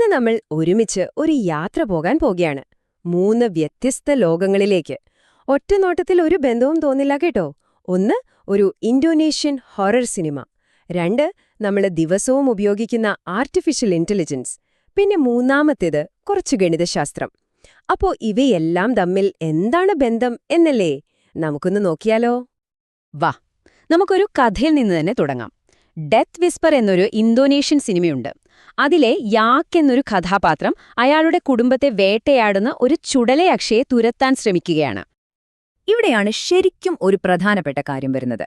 ഇന്ന് നമ്മൾ ഒരുമിച്ച് ഒരു യാത്ര പോകാൻ പോകുകയാണ് മൂന്ന് വ്യത്യസ്ത ലോകങ്ങളിലേക്ക്. ഒറ്റനോട്ടത്തിൽ ഒരു ബന്ധവും തോന്നില്ല കേട്ടോ. ഒന്ന് ഒരു ഇൻഡോനേഷ്യൻ ഹൊറർ സിനിമ. രണ്ട് നമ്മൾ ദിവസവും ഉപയോഗിക്കുന്ന ആർട്ടിഫിഷ്യൽ ഇന്റലിജൻസ് പിന്നെ മൂന്നാമത്തേത് കുറച്ച് ഗണിതശാസ്ത്രം. അപ്പോൾ ഇവയെല്ലാം തമ്മിൽ എന്താണ് ബന്ധം എന്നല്ലേ? നമുക്കൊന്ന് നോക്കിയാലോ? വാ നമുക്കൊരു കഥയിൽ നിന്ന് തന്നെ തുടങ്ങാം. ഡെത്ത് വിസ്പർ എന്നൊരു ഇന്തോനേഷ്യൻ സിനിമയുണ്ട്. അതിലെ യാക്ക് എന്നൊരു കഥാപാത്രം അയാളുടെ കുടുംബത്തെ വേട്ടയാടുന്ന ഒരു ചുടലയക്ഷയെ തുരത്താൻ ശ്രമിക്കുകയാണ്. ഇവിടെയാണ് ശരിക്കും ഒരു പ്രധാനപ്പെട്ട കാര്യം വരുന്നത്.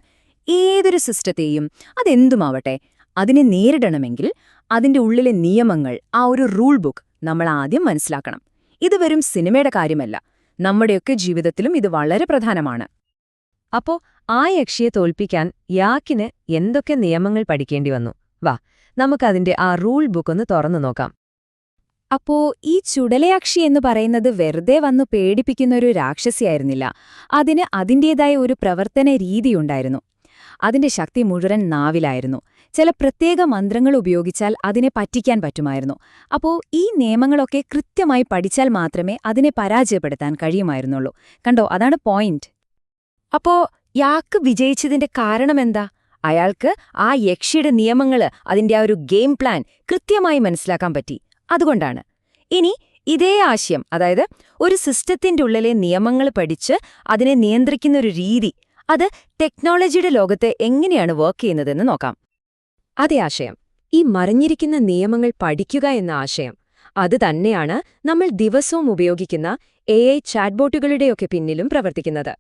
ഏതൊരു സിസ്റ്റത്തെയും അതെന്തുമാവട്ടെ അതിനെ നേരിടണമെങ്കിൽ അതിന്റെ ഉള്ളിലെ നിയമങ്ങൾ ആ ഒരു റൂൾ ബുക്ക് നമ്മൾ ആദ്യം മനസ്സിലാക്കണം. ഇത് വെറും സിനിമയുടെ കാര്യമല്ല. നമ്മുടെയൊക്കെ ജീവിതത്തിലും ഇത് വളരെ പ്രധാനമാണ്. അപ്പോ ആ യക്ഷിയെ തോൽപ്പിക്കാൻ യാക്കിന് എന്തൊക്കെ നിയമങ്ങൾ പഠിക്കേണ്ടി വന്നു? വാ നമുക്കതിന്റെ ആ റൂൾ ബുക്ക് ഒന്ന് തുറന്നു നോക്കാം. അപ്പോ ഈ ചുടലയാക്ഷി എന്ന് പറയുന്നത് വെറുതെ വന്നു പേടിപ്പിക്കുന്ന ഒരു രാക്ഷസിയായിരുന്നില്ല. അതിന് അതിന്റേതായ ഒരു പ്രവർത്തന രീതിയുണ്ടായിരുന്നു അതിന്റെ ശക്തി മുഴുവൻ നാവിലായിരുന്നു. ചില പ്രത്യേക മന്ത്രങ്ങൾ ഉപയോഗിച്ചാൽ അതിനെ പറ്റിക്കാൻ പറ്റുമായിരുന്നു. അപ്പോ ഈ നിയമങ്ങളൊക്കെ കൃത്യമായി പഠിച്ചാൽ മാത്രമേ അതിനെ പരാജയപ്പെടുത്താൻ കഴിയുമായിരുന്നുള്ളൂ. കണ്ടോ? അതാണ് പോയിന്റ് അപ്പോ യാക്ക് വിജയിച്ചതിന്റെ കാരണമെന്താ? അയാൾക്ക് ആ യക്ഷിയുടെ നിയമങ്ങൾ അതിന്റെ ആ ഒരു ഗെയിം പ്ലാൻ കൃത്യമായി മനസ്സിലാക്കാൻ പറ്റി. അതുകൊണ്ടാണ്. ഇനി ഇതേ ആശയം അതായത് ഒരു സിസ്റ്റത്തിന്റെ ഉള്ളിലെ നിയമങ്ങൾ പഠിച്ച് അതിനെ നിയന്ത്രിക്കുന്ന ഒരു രീതി അത് ടെക്നോളജിയുടെ ലോകത്തെ എങ്ങനെയാണ് വർക്ക് ചെയ്യുന്നതെന്ന് നോക്കാം. അതേ ആശയം ഈ മറിഞ്ഞിരിക്കുന്ന നിയമങ്ങൾ പഠിക്കുക എന്ന ആശയം അത് തന്നെയാണ് നമ്മൾ ദിവസവും ഉപയോഗിക്കുന്ന എ ഐ ചാറ്റ്ബോട്ടുകളുടെയൊക്കെ പിന്നിലും പ്രവർത്തിക്കുന്നത്.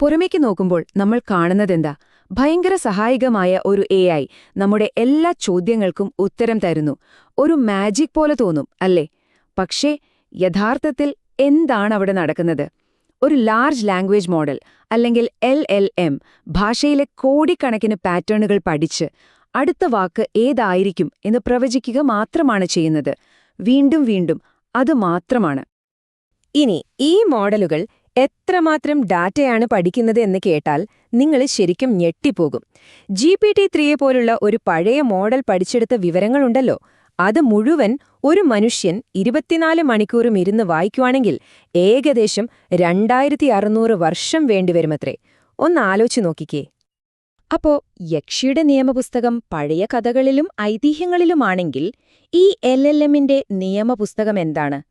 പുറമേക്ക് നോക്കുമ്പോൾ നമ്മൾ കാണുന്നതെന്താ? ഭയങ്കര സഹായകമായ ഒരു എ നമ്മുടെ എല്ലാ ചോദ്യങ്ങൾക്കും ഉത്തരം തരുന്നു. ഒരു മാജിക് പോലെ തോന്നും അല്ലേ? പക്ഷേ യഥാർത്ഥത്തിൽ എന്താണ് അവിടെ നടക്കുന്നത്? ഒരു ലാർജ് ലാംഗ്വേജ് മോഡൽ അല്ലെങ്കിൽ എൽ എൽ എം ഭാഷയിലെ കോടിക്കണക്കിന് പാറ്റേണുകൾ പഠിച്ച് അടുത്ത വാക്ക് ഏതായിരിക്കും എന്ന് പ്രവചിക്കുക മാത്രമാണ് ചെയ്യുന്നത്. വീണ്ടും വീണ്ടും അത് മാത്രമാണ്. ഇനി ഈ മോഡലുകൾ എത്രമാത്രം ഡാറ്റയാണ് പഠിക്കുന്നത് എന്ന് കേട്ടാൽ നിങ്ങൾ ശരിക്കും ഞെട്ടിപ്പോകും. ജി പി ടി ത്രീയെ പോലുള്ള ഒരു പഴയ മോഡൽ പഠിച്ചെടുത്ത വിവരങ്ങളുണ്ടല്ലോ. അത് മുഴുവൻ ഒരു മനുഷ്യൻ ഇരുപത്തിനാല് മണിക്കൂറും ഇരുന്ന് വായിക്കുവാണെങ്കിൽ ഏകദേശം രണ്ടായിരത്തി അറുന്നൂറ് വർഷം വേണ്ടിവരുമത്രേ. ഒന്ന് ആലോചിച്ച് നോക്കിക്കേ. അപ്പോ യക്ഷിയുടെ നിയമപുസ്തകം പഴയ കഥകളിലും ഐതിഹ്യങ്ങളിലുമാണെങ്കിൽ ഈ എൽ എൽ എമ്മിന്റെ നിയമപുസ്തകം എന്താണ്?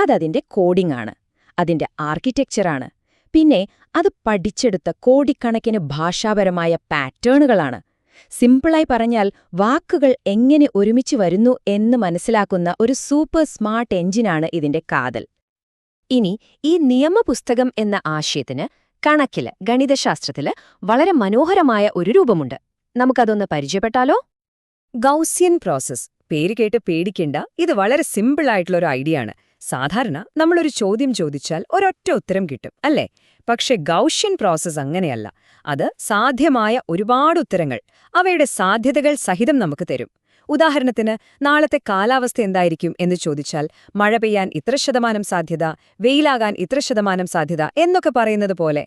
അതതിന്റെ കോഡിംഗ് ആണ്. അതിന്റെ ആർക്കിടെക്ചറാണ് പിന്നെ അത് പഠിച്ചെടുത്ത കോടിക്കണക്കിന് ഭാഷാപരമായ പാറ്റേണുകളാണ്. സിമ്പിളായി പറഞ്ഞാൽ വാക്കുകൾ എങ്ങനെ ഒരുമിച്ച് വരുന്നു എന്ന് മനസ്സിലാക്കുന്ന ഒരു സൂപ്പർ സ്മാർട്ട് എഞ്ചിനാണ് ഇതിന്റെ കാതൽ. ഇനി ഈ നിയമപുസ്തകം എന്ന ആശയത്തിന് കണക്കിൽ ഗണിതശാസ്ത്രത്തിൽ വളരെ മനോഹരമായ ഒരു രൂപമുണ്ട്. നമുക്കതൊന്ന് പരിചയപ്പെട്ടാലോ? ഗൗസ്യൻ പ്രോസസ് പേര് കേട്ട് പേടിക്കേണ്ട ഇത് വളരെ സിമ്പിളായിട്ടുള്ളൊരു ഐഡിയ ആണ്. സാധാരണ നമ്മളൊരു ചോദ്യം ചോദിച്ചാൽ ഒരൊറ്റ ഉത്തരം കിട്ടും അല്ലേ? പക്ഷെ ഗൗഷ്യൻ പ്രോസസ് അങ്ങനെയല്ല. അത് സാധ്യമായ ഒരുപാട് ഉത്തരങ്ങൾ അവയുടെ സാധ്യതകൾ സഹിതം നമുക്ക് തരും. ഉദാഹരണത്തിന് നാളത്തെ കാലാവസ്ഥ എന്തായിരിക്കും എന്ന് ചോദിച്ചാൽ മഴ പെയ്യാൻ ഇത്ര ശതമാനം സാധ്യത വെയിലാകാൻ ഇത്ര ശതമാനം സാധ്യത എന്നൊക്കെ പറയുന്നത് പോലെ.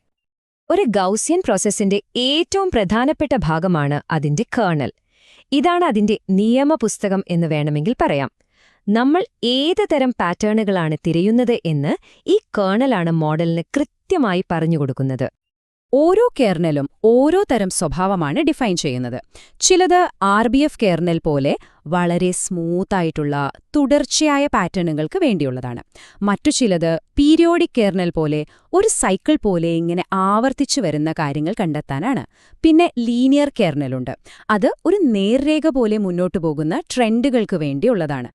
ഒരു ഗൗസ്യൻ പ്രോസസ്സിന്റെ ഏറ്റവും പ്രധാനപ്പെട്ട ഭാഗമാണ് അതിന്റെ കേണൽ ഇതാണ് അതിന്റെ നിയമപുസ്തകം എന്ന് വേണമെങ്കിൽ പറയാം. നമ്മൾ ഏത് തരം പാറ്റേണുകളാണ് തിരയുന്നത് എന്ന് ഈ കേർണലാണ് മോഡലിന് കൃത്യമായി പറഞ്ഞുകൊടുക്കുന്നത് ഓരോ കേർണലും ഓരോ തരം സ്വഭാവമാണ് ഡിഫൈൻ ചെയ്യുന്നത്. ചിലത് ആർ ബി എഫ് കേർണൽ പോലെ വളരെ സ്മൂത്തായിട്ടുള്ള തുടർച്ചയായ പാറ്റേണുകൾക്ക് വേണ്ടിയുള്ളതാണ്. മറ്റു ചിലത് പീരിയോഡിക് കേർണൽ പോലെ ഒരു സൈക്കിൾ പോലെ ഇങ്ങനെ ആവർത്തിച്ചു വരുന്ന കാര്യങ്ങൾ കണ്ടെത്താനാണ്. പിന്നെ ലീനിയർ കേർണലുണ്ട്. അത് ഒരു നേർരേഖ പോലെ മുന്നോട്ടു പോകുന്ന ട്രെൻഡുകൾക്ക് വേണ്ടിയുള്ളതാണ്.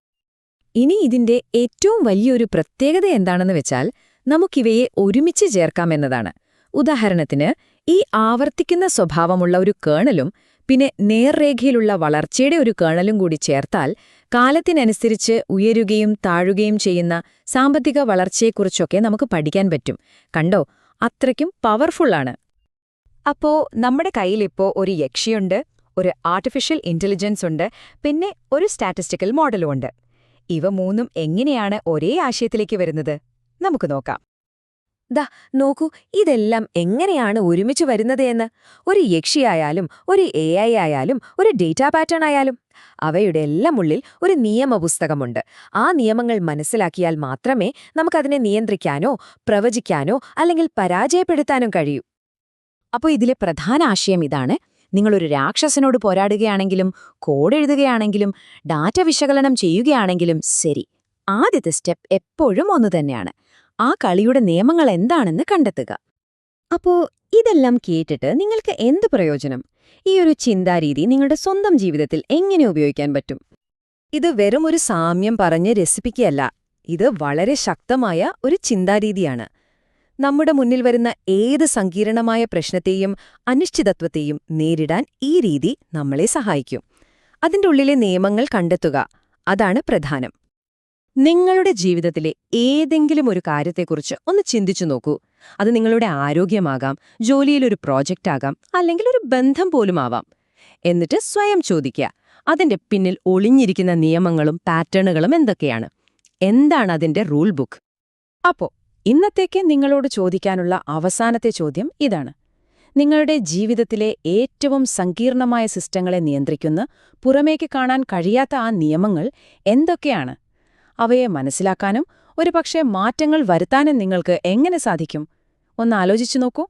ഇനി ഇതിന്റെ ഏറ്റവും വലിയൊരു പ്രത്യേകത എന്താണെന്ന് വെച്ചാൽ നമുക്കിവയെ ഒരുമിച്ച് ചേർക്കാമെന്നതാണ് ഉദാഹരണത്തിന് ഈ ആവർത്തിക്കുന്ന സ്വഭാവമുള്ള ഒരു കേണലും പിന്നെ നേർരേഖയിലുള്ള വളർച്ചയുടെ ഒരു കേണലും കൂടി ചേർത്താൽ കാലത്തിനനുസരിച്ച് ഉയരുകയും താഴുകയും ചെയ്യുന്ന സാമ്പത്തിക വളർച്ചയെക്കുറിച്ചൊക്കെ നമുക്ക് പഠിക്കാൻ പറ്റും. കണ്ടോ? അത്രയ്ക്കും പവർഫുള്ളാണ് അപ്പോ നമ്മുടെ കയ്യിലിപ്പോ ഒരു യക്ഷിയുണ്ട് ഒരു ആർട്ടിഫിഷ്യൽ ഇന്റലിജൻസ് ഉണ്ട് പിന്നെ ഒരു സ്റ്റാറ്റിസ്റ്റിക്കൽ മോഡലും ഉണ്ട്. ഇവ മൂന്നും എങ്ങനെയാണ് ഒരേ ആശയത്തിലേക്ക് വരുന്നത്? നമുക്ക് നോക്കാം. ദാ നോക്കൂ ഇതെല്ലാം എങ്ങനെയാണ് ഒരുമിച്ച് വരുന്നത് എന്ന്. ഒരു യക്ഷിയായാലും ഒരു എ ഐ ആയാലും ഒരു ഡേറ്റാ പാറ്റേൺ ആയാലും. അവയുടെ എല്ലാം ഉള്ളിൽ ഒരു നിയമപുസ്തകമുണ്ട്. ആ നിയമങ്ങൾ മനസ്സിലാക്കിയാൽ മാത്രമേ നമുക്കതിനെ നിയന്ത്രിക്കാനോ പ്രവചിക്കാനോ അല്ലെങ്കിൽ പരാജയപ്പെടുത്താനോ കഴിയൂ. അപ്പോൾ ഇതിലെ പ്രധാന ആശയം ഇതാണ് നിങ്ങളൊരു രാക്ഷസനോട് പോരാടുകയാണെങ്കിലും കോഡ് എഴുതുകയാണെങ്കിലും ഡാറ്റ വിശകലനം ചെയ്യുകയാണെങ്കിലും ശരി ആദ്യത്തെ സ്റ്റെപ്പ് എപ്പോഴും ഒന്നു തന്നെയാണ്. ആ കളിയുടെ നിയമങ്ങൾ എന്താണെന്ന് കണ്ടെത്തുക. അപ്പോ ഇതെല്ലാം കേട്ടിട്ട് നിങ്ങൾക്ക് എന്ത് പ്രയോജനം? ഈ ഒരു ചിന്താരീതി നിങ്ങളുടെ സ്വന്തം ജീവിതത്തിൽ എങ്ങനെ ഉപയോഗിക്കാൻ പറ്റും? ഇത് വെറും ഒരു സാമ്യം പറഞ്ഞ് രസിപ്പിക്കുകയല്ല ഇത് വളരെ ശക്തമായ ഒരു ചിന്താരീതിയാണ്. നമ്മുടെ മുന്നിൽ വരുന്ന ഏത് സങ്കീർണമായ പ്രശ്നത്തെയും അനിശ്ചിതത്വത്തെയും നേരിടാൻ ഈ രീതി നമ്മളെ സഹായിക്കും. അതിന്റെ ഉള്ളിലെ നിയമങ്ങൾ കണ്ടെത്തുക. അതാണ് പ്രധാനം. നിങ്ങളുടെ ജീവിതത്തിലെ ഏതെങ്കിലും ഒരു കാര്യത്തെക്കുറിച്ച് ഒന്ന് ചിന്തിച്ചു നോക്കൂ. അത് നിങ്ങളുടെ ആരോഗ്യമാകാം ജോലിയിലൊരു പ്രോജക്റ്റ് ആകാം അല്ലെങ്കിൽ ഒരു ബന്ധം പോലും ആവാം. എന്നിട്ട് സ്വയം ചോദിക്കുക അതിന്റെ പിന്നിൽ ഒളിഞ്ഞിരിക്കുന്ന നിയമങ്ങളും പാറ്റേണുകളും എന്തൊക്കെയാണ്? എന്താണ് അതിന്റെ റൂൾ ബുക്ക്? അപ്പോ ഇന്നത്തേക്ക് നിങ്ങളോട് ചോദിക്കാനുള്ള അവസാനത്തെ ചോദ്യം ഇതാണ്. നിങ്ങളുടെ ജീവിതത്തിലെ ഏറ്റവും സങ്കീർണമായ സിസ്റ്റങ്ങളെ നിയന്ത്രിക്കുന്ന പുറമേക്ക് കാണാൻ കഴിയാത്ത ആ നിയമങ്ങൾ എന്തൊക്കെയാണ്? അവയെ മനസ്സിലാക്കാനും ഒരുപക്ഷെ മാറ്റങ്ങൾ വരുത്താനും നിങ്ങൾക്ക് എങ്ങനെ സാധിക്കും? ഒന്ന് ആലോചിച്ചു നോക്കൂ.